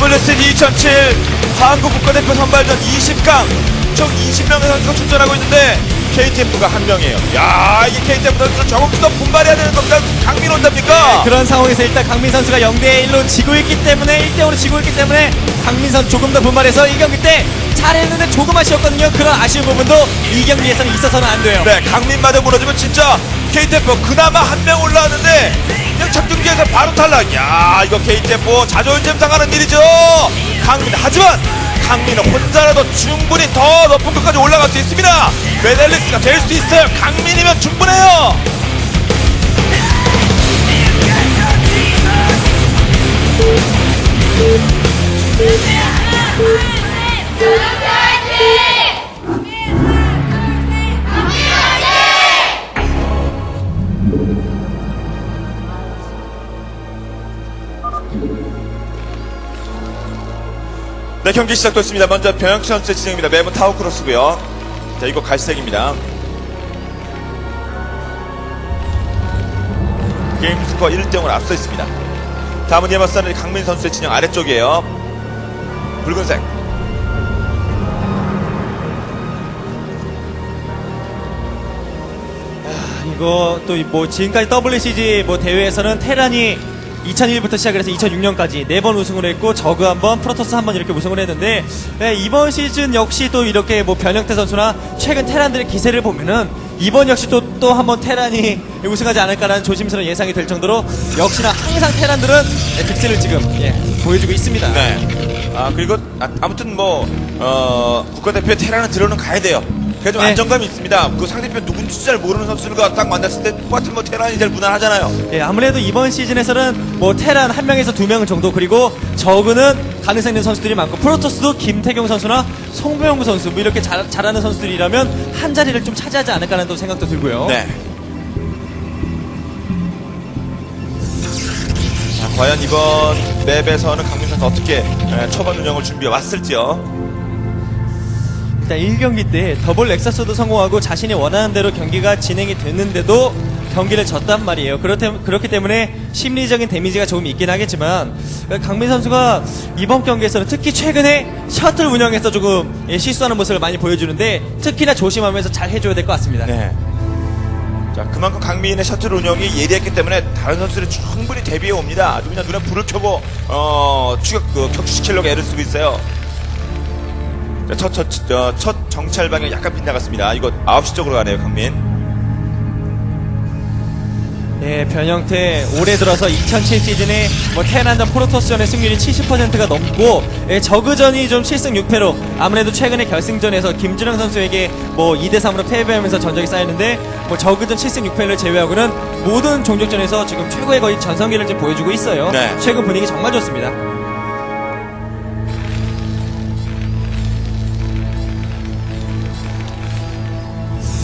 WCD 2007 한국 국가대표 선발전 20강 총 20명의 선수가 출전하고 있는데 KTF가 한 명이에요. 야 이게 KTF 조금 더 분발해야 되는 겁니다. 강민 온답니까? 그런 상황에서 일단 강민 선수가 0대 1로 지고 있기 때문에 1대 5로 지고 있기 때문에 강민 선수 조금 더 분발해서 이 경기 때 잘했는데 조금 아쉬웠거든요. 그런 아쉬운 부분도 이 경기에서는 있어서는 안 돼요. 네, 강민마저 무너지면 진짜 KTF 그나마 한 명 올라왔는데 그냥 작중기에서 바로 탈락. 야 이거 KTF 자존심 상하는 일이죠. 강민 하지만 강민은 혼자라도 충분히 더 높은 곳까지 올라갈 수 있습니다. 메달리스트가 될 수 있어요. 강민이면 충분해요. 경기 시작됐습니다. 먼저 병영 선수의 진행입니다. 매번 타워 크로스고요. 자, 이거 갈색입니다. 게임 스코어 1대0을 앞서 있습니다. 다음은 예마스는 강민 선수의 진영 아래쪽이에요. 붉은색. 이거 또 뭐 지금까지 WCG 뭐 대회에서는 테란이 2001부터 시작을 해서 2006년까지 네 번 우승을 했고 저그 한 번, 프로토스 한 번 이렇게 우승을 했는데 네, 이번 시즌 역시 또 이렇게 뭐 변형태 선수나 최근 테란들의 기세를 보면은 이번 역시 또 또 한 번 테란이 우승하지 않을까라는 조심스러운 예상이 될 정도로 역시나 항상 테란들은 네, 득세를 지금 예, 보여주고 있습니다. 네. 아, 그리고 아, 아무튼 뭐, 어, 국가대표에 테라는 들어는 가야 돼요. 그게 좀 네. 안정감이 있습니다. 그 상대편 누군지 잘 모르는 선수가 딱 만났을 때 똑같은 뭐 테란이 제일 무난하잖아요. 예, 아무래도 이번 시즌에서는 뭐 테란 한 명에서 두 명 정도 그리고 저그는 가능성 있는 선수들이 많고 프로토스도 김태경 선수나 송병구 선수 뭐 이렇게 잘, 잘하는 선수들이라면 한 자리를 좀 차지하지 않을까라는 또 생각도 들고요. 네. 자, 과연 이번 맵에서는 강민 선수 어떻게 에, 초반 운영을 준비해 왔을지요. 일단 1경기 때 더블 렉사스도 성공하고 자신이 원하는 대로 경기가 진행이 됐는데도 경기를 졌단 말이에요. 그렇기, 그렇기 때문에 심리적인 데미지가 조금 있긴 하겠지만 강민 선수가 이번 경기에서는 특히 최근에 셔틀 운영에서 조금 예, 실수하는 모습을 많이 보여주는데 특히나 조심하면서 잘 해줘야 될 것 같습니다. 네. 자, 그만큼 강민의 셔틀 운영이 예리했기 때문에 다른 선수들이 충분히 대비해 옵니다. 아주 그냥 눈에 불을 켜고, 어, 추격, 그, 격추시키려고 애를 쓰고 있어요. 자, 첫, 첫, 첫, 첫 정찰 방향 약간 빗나갔습니다. 이거 9시 쪽으로 가네요, 강민. 예, 변형태 올해 들어서 2007 시즌에 뭐 테란전 프로토스전의 승률이 70%가 넘고 예, 저그전이 좀 7승 6패로 아무래도 최근에 결승전에서 김준영 선수에게 뭐 2대 3으로 패배하면서 전적이 쌓였는데 뭐 저그전 7승 6패를 제외하고는 모든 종족전에서 지금 최고의 거의 전성기를 지금 보여주고 있어요. 네. 최근 분위기 정말 좋습니다.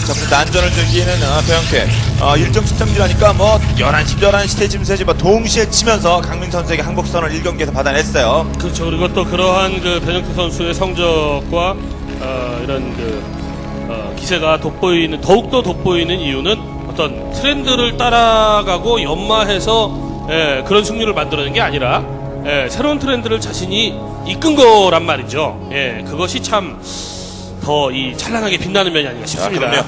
자, 그 난전을 즐기는 어, 배영태. 어, 일정 시점이라니까 뭐 11시, 11시 때쯤 세지 뭐 동시에 치면서 강민 선수에게 항복선을 1경기에서 받아냈어요. 그렇죠. 그리고 또 그러한 그 변혁태 선수의 성적과 어, 이런 그 어, 기세가 돋보이는 더욱더 돋보이는 이유는 어떤 트렌드를 따라가고 연마해서 예, 그런 승률을 만들어낸 게 아니라 예, 새로운 트렌드를 자신이 이끈 거란 말이죠. 예, 그것이 참 더 이 찬란하게 빛나는 면이 아닌가 싶습니다. 그럼요.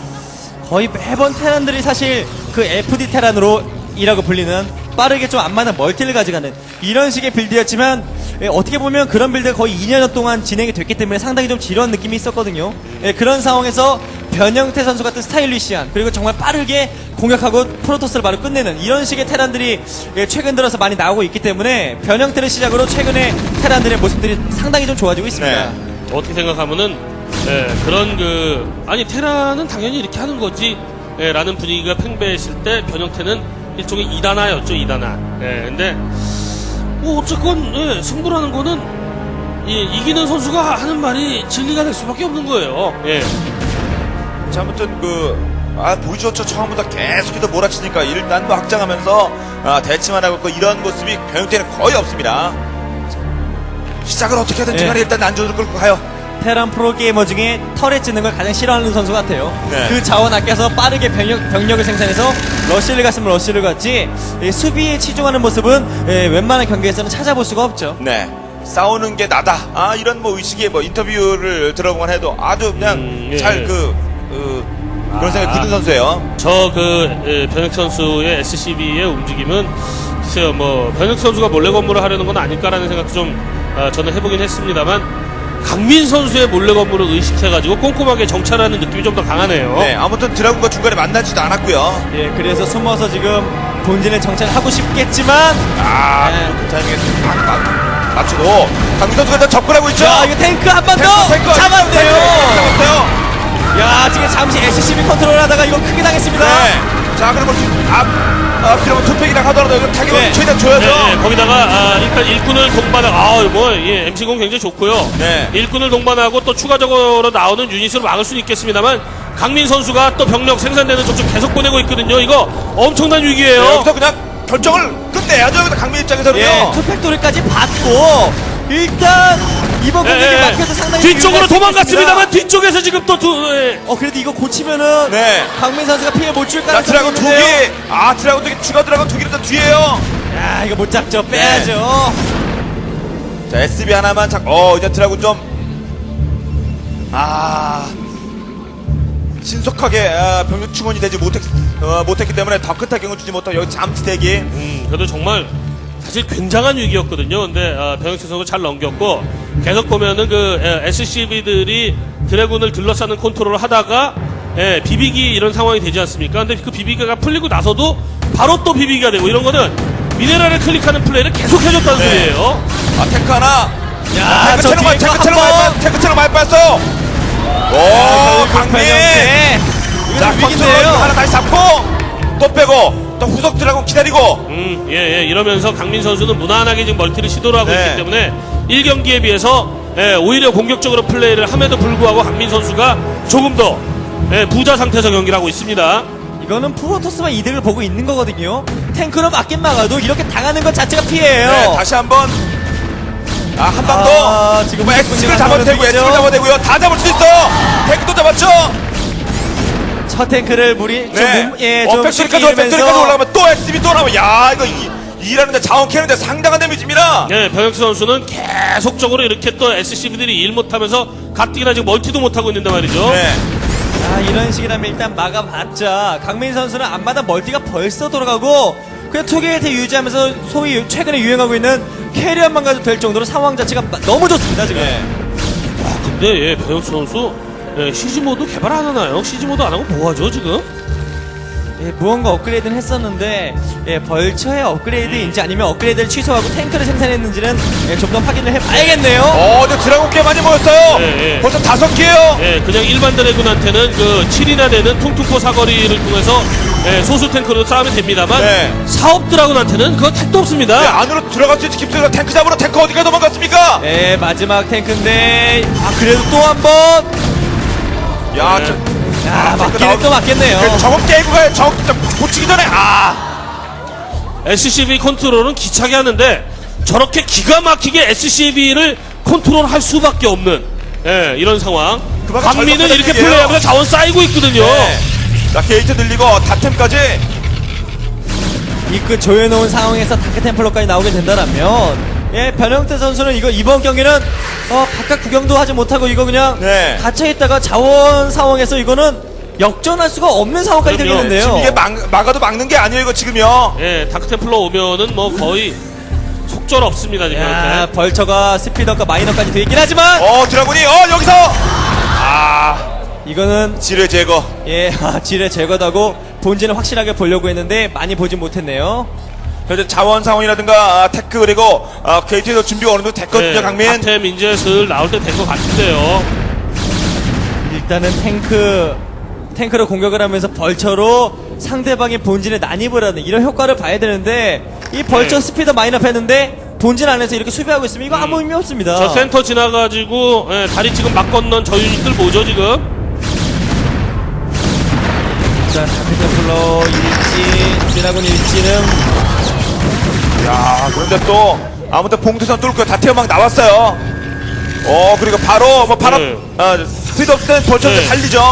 거의 매번 테란들이 사실 그 FD 테란으로 이라고 불리는 빠르게 좀 안맞는 멀티를 가져가는 이런 식의 빌드였지만 예, 어떻게 보면 그런 빌드가 거의 2년 동안 진행이 됐기 때문에 상당히 좀 지루한 느낌이 있었거든요. 예, 그런 상황에서 변형태 선수 같은 스타일리시한 그리고 정말 빠르게 공격하고 프로토스를 바로 끝내는 이런 식의 테란들이 예, 최근 들어서 많이 나오고 있기 때문에 변형태를 시작으로 최근에 테란들의 모습들이 상당히 좀 좋아지고 있습니다. 네. 어떻게 생각하면은 예, 그런 그 아니 테라는 당연히 이렇게 하는 거지 예, 라는 분위기가 팽배했을 때 변형태는 일종의 이단아였죠 이단아 예, 근데 뭐 어쨌건 예, 승부라는 거는 예, 이기는 선수가 하는 말이 진리가 될 수밖에 없는 거예요 예. 자, 아무튼 그, 아, 보기 좋죠. 처음부터 계속해서 몰아치니까 일단도 확장하면서 아, 대치만 하고 있고 이런 모습이 병영태는 거의 없습니다. 시작을 어떻게 하든지 네. 간에 일단 난조를 끌고 가요. 테란 프로게이머 중에 털에 찌는 걸 가장 싫어하는 선수 같아요. 네. 그 자원 아껴서 빠르게 병력, 병력을 생산해서 러쉬를 갔으면 러쉬를 갔지 이 수비에 치중하는 모습은 예, 웬만한 경기에서는 찾아볼 수가 없죠. 네. 싸우는 게 나다. 아 이런 뭐 의식의 뭐 인터뷰를 들어보곤 해도 아주 그냥 음, 예. 잘그 그런 생각이 드는 선수예요. 저그 변혁 선수의 SCB의 움직임은 글쎄요 뭐 변혁 선수가 몰래 건물을 하려는 건 아닐까라는 생각도 좀 아, 저는 해보긴 했습니다만 강민 선수의 몰래 건물을 의식해가지고 꼼꼼하게 정찰하는 느낌이 좀 더 강하네요. 네, 아무튼 드라군과 중간에 만나지도 않았고요. 예, 그래서 숨어서 지금 본진의 정찰하고 싶겠지만 아, 네. 그 타이밍에 딱 맞- 맞추고 강민 선수가 일단 접근하고 있죠. 자, 이거 탱크 한 번 더 탱크, 탱크, 잡았네요. 탱크 잡았어요. 야, 지금 잠시 SCB 컨트롤 하다가 이거 크게 당했습니다. 네. 자, 그러면 지금 앞, 아, 그러면 투팩이랑 하더라도 이거 타격을 네. 최대한 줘야죠. 네, 네, 거기다가 아, 일단 일꾼을 동반하고 아 뭐 예, MC공 굉장히 좋고요. 네. 일꾼을 동반하고 또 추가적으로 나오는 유닛으로 막을 수는 있겠습니다만 강민 선수가 또 병력 생산되는 쪽쪽 계속 보내고 있거든요. 이거 엄청난 위기예요. 네, 여기서 그냥 결정을 끝내야죠. 여기서 강민 입장에서는요. 예, 투팩토리까지 받고 일단 이번 예, 공격에 예. 막혀서 상당히 뒤쪽으로 유리할 수 도망갔습니다만 있겠습니다. 뒤쪽에서 지금 또 두, 예. 어 그래도 이거 고치면은 네. 강민 선수가 피해 못 줄 자, 가능성이 드라군 두 있는데요. 개. 아, 드라군 두 개, 추가 드라군 두 개는 더 뒤에요. 야 이거 못 잡죠 네. 빼야죠 자, SB 하나만 착, 어, 이제 드라군 좀. 아. 신속하게 아, 병력 충원이 되지 못했, 어, 못했기 때문에 더 큰 타격을 주지 못하고 여기 잠시 대기. 음, 그래도 정말 사실 굉장한 위기였거든요. 근데 아, 병영철 선수 잘 넘겼고 계속 보면은 그 SCB들이 드래곤을 둘러싸는 컨트롤을 하다가 예, 비비기 이런 상황이 되지 않습니까? 근데 그 비비기가 풀리고 나서도 바로 또 비비기가 되고 이런 거는 미네랄을 클릭하는 플레이를 계속 해줬다는 네. 소리예요. 아, 탱크 하나. 야, 저 탱크처럼 뒤에 거 탱크처럼 한 많이 번. 빠 탱크처럼 많이 뺐어. 오, 강민. 네. 자, 이거 컨트롤 위기인데요 하나 다시 잡고 또 빼고 또 후속 드라군 기다리고. 음, 예, 예. 이러면서 강민 선수는 무난하게 지금 멀티를 시도를 하고 네. 있기 때문에 1경기에 비해서 예, 오히려 공격적으로 플레이를 함에도 불구하고 강민 선수가 조금 더 예, 부자 상태에서 경기를 하고 있습니다. 이거는 프로토스만 이득을 보고 있는 거거든요 탱크로 맞긴 막아도 이렇게 당하는 것 자체가 피해예요 네, 다시 한번. 아, 한방 아, 더. 지금 뭐 X를 잡아도 되고, X를 잡아도 되고요. 다 잡을 수 있어. 탱크도 잡았죠? 첫 탱크를 무리 좀, 네. 몸- 예, 어, 좀 올- 팩토리까지 잃으면서 올라가면 또 SB 또 나오면, 야, 이거 이, 일하는데 자원 캐는데 상당한 데미지입니다. 예, 변혁수 선수는 계속적으로 이렇게 또 SCB들이 일 못하면서 가뜩이나 지금 멀티도 못하고 있는데 말이죠. 네. 아, 이런 식이라면 일단 막아봤자 강민 선수는 앞마다 멀티가 벌써 돌아가고 그냥 투게이트 유지하면서 소위 최근에 유행하고 있는 캐리어만 가도 될 정도로 상황 자체가 마- 너무 좋습니다 지금 네. 근데 예, 변혁수 선수 예, CG 모드 개발 안 하나요? CG 모드 안 하고 뭐 하죠 지금? 예, 무언가 업그레이드는 했었는데 예, 벌처의 업그레이드인지 아니면 업그레이드를 취소하고 탱크를 생산했는지는 예, 좀 더 확인을 해봐야겠네요 어, 이제 드라곤 꽤 많이 모였어요. 네, 네. 벌써 다섯 개요. 예, 그냥 일반 드래곤한테는 그 7이나 되는 퉁퉁포 사거리를 통해서 예, 소수 탱크로 싸우면 됩니다만 네. 사업 드라곤한테는 그거 택도 없습니다. 네, 안으로 들어갈 수 있지, 깁스가 탱크 잡으러 탱크 어디가 도망갔습니까? 예, 마지막 탱크인데 아 그래도 또 한 번 야, 네. 저, 야, 탱크 맞기는 나오- 또 맞겠네요 그 저거 깨고 가요. 저거 고치기 전에, 아. SCB 컨트롤은 기차게 하는데 저렇게 기가 막히게 SCB를 컨트롤할 수밖에 없는 예, 이런 상황. 그만큼 강민은 이렇게 얘기예요. 플레이하면서 자원 쌓이고 있거든요. 네. 자, 게이트 늘리고 다템까지. 이그 조여놓은 상황에서 다크 템플러까지 나오게 된다면 예 변형태 선수는 이거 이번 경기는 어 바깥 구경도 하지 못하고 이거 그냥 네. 갇혀 있다가 자원 상황에서 이거는 역전할 수가 없는 상황까지 그럼요. 되겠는데요. 지금 이게 막, 막아도 막는 게 아니에요, 이거 지금요. 예, 다크템플러 오면은 뭐 거의 속절 없습니다, 지금. 야. 벌처가 스피더과 마이너까지 돼 있긴 하지만 어, 드라군이, 어, 여기서! 아, 이거는 지뢰 제거. 예 아, 지뢰 제거하고 본진을 확실하게 보려고 했는데 많이 보진 못했네요. 현재 자원 상황이라든가, 아, 테크, 그리고, 아, 게이트에서 준비가 어느 정도 됐거든요, 네, 강민. 다템 이제 슬 나올 때 된 것 같은데요. 일단은 탱크 탱크로 공격을 하면서 벌처로 상대방의 본진에 난입을 하는 이런 효과를 봐야 되는데 이 벌처 네. 스피더 마이너업 했는데 본진 안에서 이렇게 수비하고 있으면 이거 아무 의미 없습니다. 저 센터 지나가지고 예, 다리 지금 막 건넌 저 유닛들 뭐죠 지금? 자, 다크템플러 일지, 드라곤 일지는 야, 그런데 또, 아무튼 봉투선 뚫고 다태어막 나왔어요. 어, 그리고 바로, 뭐, 바로, 네. 아, 스피드 없을 땐 벌쳐 네. 달리죠.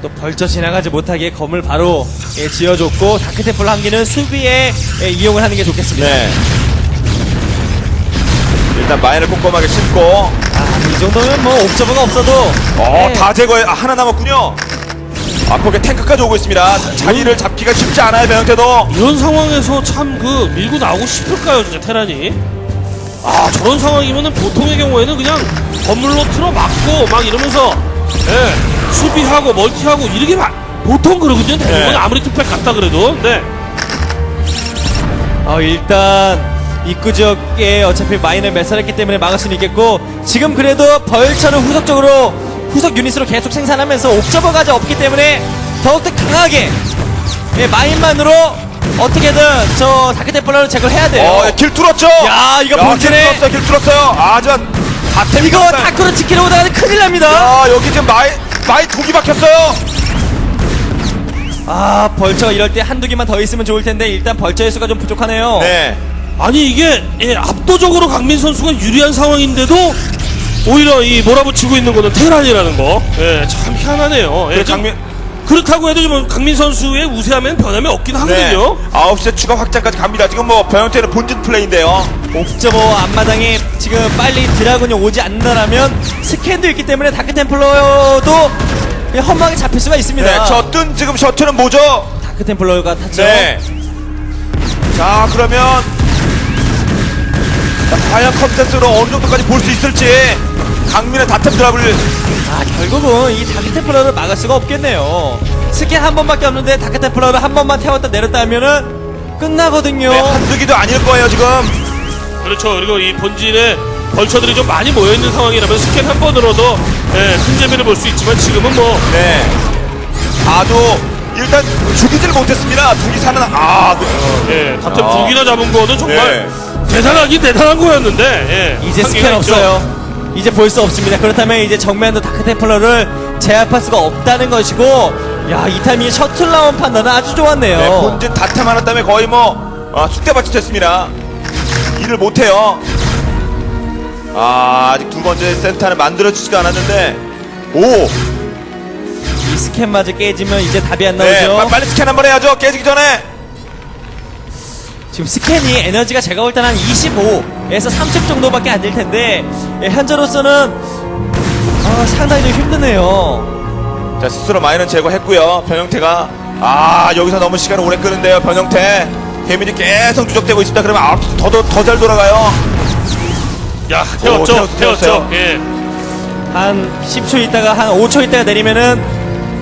또 벌쳐 지나가지 못하게 검을 바로 예, 지어줬고 다크템플 한 개는 수비에 예, 이용을 하는 게 좋겠습니다. 네. 일단 마인을 꼼꼼하게 심고 아, 이 정도면 뭐 옵저버가 없어도 어, 예, 다 제거해. 아, 하나 남았군요. 앞쪽에 탱크까지 오고 있습니다. 자리를 잡기가 쉽지 않아요, 배영태도. 이런 상황에서 참 그 밀고 나오고 싶을까요, 진짜 테란이? 아 저런 상황이면은 보통의 경우에는 그냥 건물로 틀어 막고 막 이러면서 예, 수비하고 멀티하고 이렇게 막 보통 그러거든요. 대부분 네. 아무리 투팩 같다 그래도. 네. 어, 일단 입구 지역에 어차피 마인을 매설했기 때문에 막을 수는 있겠고 지금 그래도 벌처를 후속적으로 후속 유닛으로 계속 생산하면서 옵저버가 없기 때문에 더욱더 강하게 예, 마인만으로 어떻게든 저 다크테플러를 제거를 해야 돼요. 어, 길 뚫었죠? 야, 이거 본진에- 길 뚫었어요, 길 뚫었어요. 아, 저, 다템 이거 다크로 지키려고 다가는 큰일 납니다. 아, 여기 지금 마이, 마이 독이 박혔어요. 아 벌처가 이럴 때 한두 개만 더 있으면 좋을 텐데 일단 벌처의 수가 좀 부족하네요. 네. 아니 이게 예, 압도적으로 강민 선수가 유리한 상황인데도 오히려 이 몰아붙이고 있는 거는 테란이라는 거. 예, 참 희한하네요. 예, 그래, 좀 강민- 그렇다고 해도 좀 강민 선수의 우세함에는 변함이 없긴 네. 하거든요. 9시에 추가 확장까지 갑니다. 지금 뭐, 변형태는 본진 플레이인데요. 옵저버 앞마당에 지금 빨리 드라군이 오지 않는다라면 스캔도 있기 때문에 다크템플러도 그냥 험하게 잡힐 수가 있습니다. 네, 저 뜬 지금 셔틀은 뭐죠? 다크템플러가 탔죠. 네. 자, 그러면. 자, 과연 컨텐츠로 어느 정도까지 볼 수 있을지. 강민의 다템 드랍을. 아 결국은 이 다크템플러를 막을 수가 없겠네요. 스캔 한 번밖에 없는데 다크템플러를 한 번만 태웠다 내렸다 하면은 끝나거든요. 네, 한두 기도 아닐 거예요, 지금. 그렇죠. 그리고 이 본진에 벌처들이 좀 많이 모여 있는 상황이라면 스캔 한 번으로도 예, 큰 재미를 볼 수 있지만 지금은 뭐 네. 다도 일단 죽이질 못했습니다. 두기 사는 아, 네. 예, 같은 아. 두 개나 잡은 거는 정말 네. 대단하긴 대단한 거였는데 예, 이제 스캔 있죠. 없어요. 이제 볼 수 없습니다. 그렇다면 이제 정면도 다크템플러를 제압할 수가 없다는 것이고, 야, 이 타이밍에 셔틀 나온 판단은 아주 좋았네요. 네, 본진 다템 하나 때문에 거의 뭐 아, 쑥대밭이 됐습니다. 일을 못해요. 아, 아직 두 번째 센터는 만들어지지도 않았는데 오, 이 스캔마저 깨지면 이제 답이 안 네, 나오죠. 빠- 빨리 스캔 한번 해야죠. 깨지기 전에. 지금 스캔이 에너지가 제가 볼 때는 한 25에서 30 정도밖에 안 될 텐데, 예, 현재로서는 아, 상당히 좀 힘드네요. 자, 스스로 마이는 제거했고요. 변형태가 아, 여기서 너무 시간을 오래 끄는데요. 변형태. 데미지 계속 누적되고 있습니다. 그러면 아홉 더더 잘 돌아가요. 야 오, 태웠죠, 태웠어요, 태웠죠. 예. 한 10초 있다가 한 5초 있다가 내리면은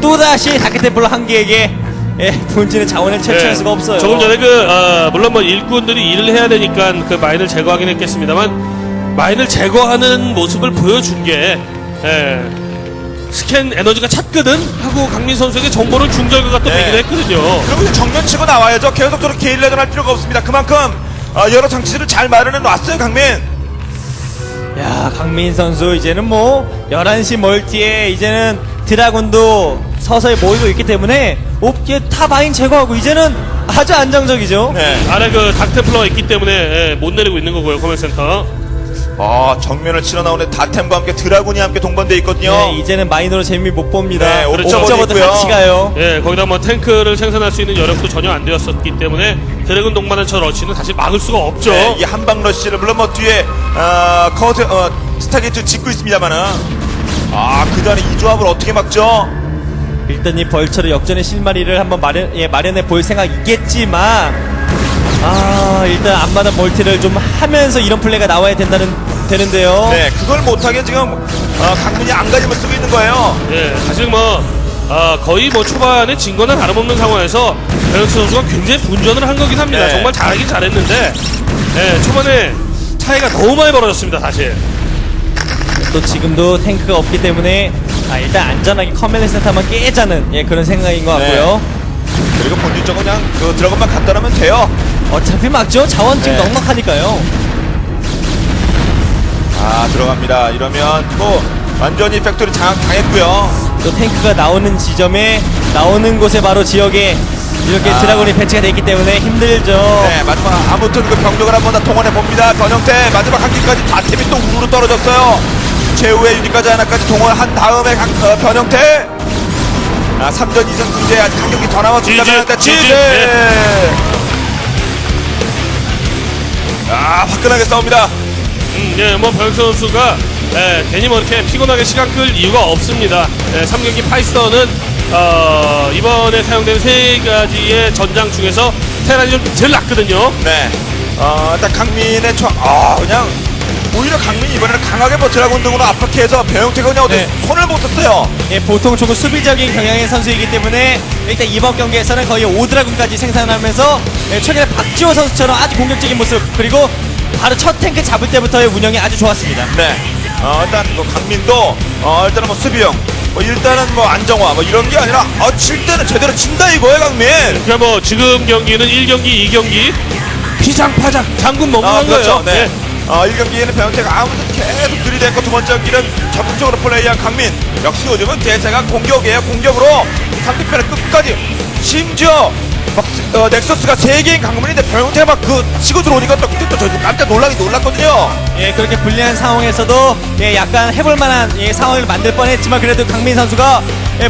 또다시 다크템플러 한 개에게 예, 본진의 자원을 채취할 예. 수가 없어요. 조금 전에 그 어, 물론 뭐 일꾼들이 일을 해야 되니까 그 마인을 제거하긴 했겠습니다만 마인을 제거하는 모습을 보여준 게 예, 스캔 에너지가 찼거든 하고 강민 선수에게 정보를 준 결과가 또 네. 되긴 했거든요. 그리고 이제 정면 치고 나와야죠. 계속적으로 게일레전 할 필요가 없습니다. 그만큼 어, 여러 장치들을 잘 마련해 놨어요, 강민. 야, 강민 선수 이제는 뭐 11시 멀티에 이제는 드라군도 서서히 모이고 있기 때문에 옵게 타바인 제거하고 이제는 아주 안정적이죠. 네. 안에 그 닥테플러가 있기 때문에 예, 못 내리고 있는 거고요 커맨센터. 아, 정면을 치러 나오는 다템과 함께 드라군이 함께 동반돼 있거든요. 네, 이제는 마이너로 재미 못 봅니다. 네, 옵저버도 옵저버도 있고요. 같이 가요. 예, 거기다 뭐 탱크를 생산할 수 있는 여력도 전혀 안 되었었기 때문에 드래곤 동반한 저 러시는 사실 막을 수가 없죠. 네, 이 한방 러쉬를 물론 뭐 뒤에 어, 커트 어, 스타게이트 짓고 있습니다만은 아, 그 전에 이 조합을 어떻게 막죠? 일단 이 벌처를 역전의 실마리를 한번 마련, 예, 마련해 볼 생각 있겠지만 아 일단 앞마당 멀티를 좀 하면서 이런 플레이가 나와야 된다는 되는데요. 네, 그걸 못하게 지금 어, 강민이 안가짐을 쓰고 있는 거예요. 예, 사실 뭐 아, 거의 뭐 초반에 진 거나 다름없는 상황에서 베런스 선수가 굉장히 분전을 한 거긴 합니다. 네. 정말 잘하긴 잘했는데 예, 초반에 차이가 너무 많이 벌어졌습니다. 사실. 또 지금도 탱크가 없기 때문에 아, 일단 안전하게 커맨드 센터만 깨자는 예, 그런 생각인 것 같고요. 그리고 본질적으로 그냥 그 드라곤만 갖다 놓으면 돼요. 어차피 막죠. 자원 지금 네. 넉넉하니까요. 아, 들어갑니다. 이러면 또 완전히 팩토리 장악 당했고요. 또 탱크가 나오는 지점에 나오는 곳에 바로 지역에 이렇게 아. 드라곤이 배치가 되어 있기 때문에 힘들죠. 네, 마지막 아무튼 그 병력을 한번더 동원해 봅니다. 변형태 마지막 한 기까지 다템이 또 우르르 떨어졌어요. 최후의 유닛까지 하나까지 동원한 다음에 강, 어, 변형태 아, 3전 2선 승제 아직 한 경기 더 남았습니다. 지지, 지지. 네. 아, 화끈하게 싸웁니다. 음, 예, 뭐 변혁 선수가 예, 괜히 뭐 이렇게 피곤하게 시간 끌 이유가 없습니다. 예, 3경기 파이썬은 어, 이번에 사용된 세 가지의 전장 중에서 테란이 좀 제일 낫거든요. 네. 어, 일단 강민의 초, 아, 그냥 오히려 강민이 이번에는 강하게 버티라고 등으로 압박해서 배영태가 그냥 어디 네. 손을 못 썼어요. 예, 보통 조금 수비적인 경향의 선수이기 때문에 일단 이번 경기에서는 거의 오드라군까지 생산하면서 예, 최근에 박지호 선수처럼 아주 공격적인 모습 그리고 바로 첫 탱크 잡을 때부터의 운영이 아주 좋았습니다. 네. 어, 일단 뭐 강민도 어, 일단은 뭐 수비형, 뭐 일단은 뭐 안정화, 뭐 이런 게 아니라 어, 칠 때는 제대로 친다 이거예요, 강민. 그러니까 뭐 지금 경기는 1경기, 2경기 피장파장 장군 먹는 아, 그렇죠. 거예요. 네. 예. 어, 1경기에는 배영태가 아무튼 계속 들이댔고 두 번째 경기는 적극적으로 플레이한 강민. 역시 요즘은 대세가 공격이에요. 공격으로 상대편을 끝까지 심지어 막 어, 넥서스가 세 개인 강민인데 배영태가 막 그 치고 들어오니까 또 그때 또 저희도 깜짝 놀라긴 놀랐거든요. 예, 그렇게 불리한 상황에서도 예, 약간 해볼 만한 예, 상황을 만들 뻔했지만 그래도 강민 선수가 예,